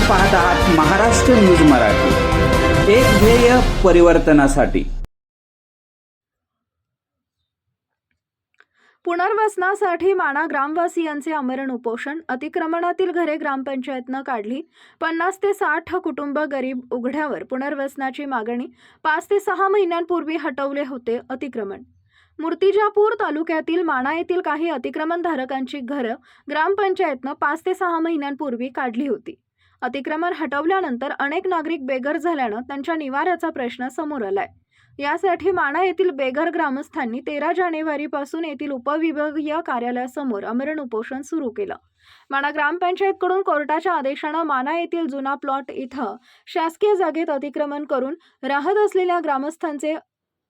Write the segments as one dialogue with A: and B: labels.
A: पाहत आहात महाराष्ट्र न्यूज मराठी. एक ध्येय परिवर्तनासाठी.
B: पुनर्वसनासाठी माणा ग्रामवासियांचे आमरण उपोषण अतिक्रमणातील घरे ग्रामपंचायतनं काढली पन्नास ते साठ कुटुंब गरीब उघड्यावर पुनर्वसनाची मागणी पाच ते सहा महिन्यांपूर्वी हटवले होते अतिक्रमण. मूर्तिजापूर तालुक्यातील माणा येथील काही अतिक्रमणधारकांची घरं ग्रामपंचायतनं पाच ते सहा महिन्यांपूर्वी काढली होती. अतिक्रमण हटवल्यानंतर अनेक नागरिक बेघर झाल्यानं त्यांच्या निवाऱ्याचा प्रश्न समोर आलाय. यासाठी माणा येथील बेघर ग्रामस्थांनी तेरा जानेवारीपासून येथील उपविभागीय कार्यालयासमोर अमरण उपोषण सुरू केलं. माणा ग्रामपंचायतकडून कोर्टाच्या आदेशानं माना येथील जुना प्लॉट इथं शासकीय जागेत अतिक्रमण करून राहत असलेल्या ग्रामस्थांचे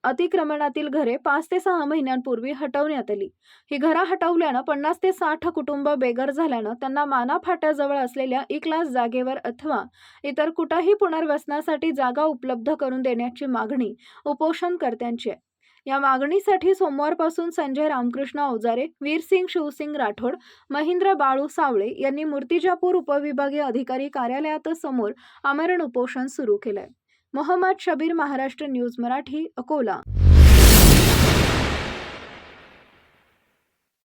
B: अतिक्रमणातील घरे पाच ते सहा महिन्यांपूर्वी हटवण्यात आली. ही घरं हटवल्यानं पन्नास ते साठ कुटुंब बेघर झाल्यानं त्यांना माना फाट्याजवळ असलेल्या ई क्लास जागेवर अथवा इतर कुठंही पुनर्वसनासाठी जागा उपलब्ध करून देण्याची मागणी उपोषणकर्त्यांची आहे. या मागणीसाठी सोमवारपासून संजय रामकृष्ण अवजारे वीरसिंग शिवसिंग राठोड महेंद्र बाळू सावळे यांनी मूर्तिजापूर उपविभागीय अधिकारी कार्यालयात समोर आमरण उपोषण सुरू केलंय. मोहम्मद शबीर महाराष्ट्र न्यूज मराठी अकोला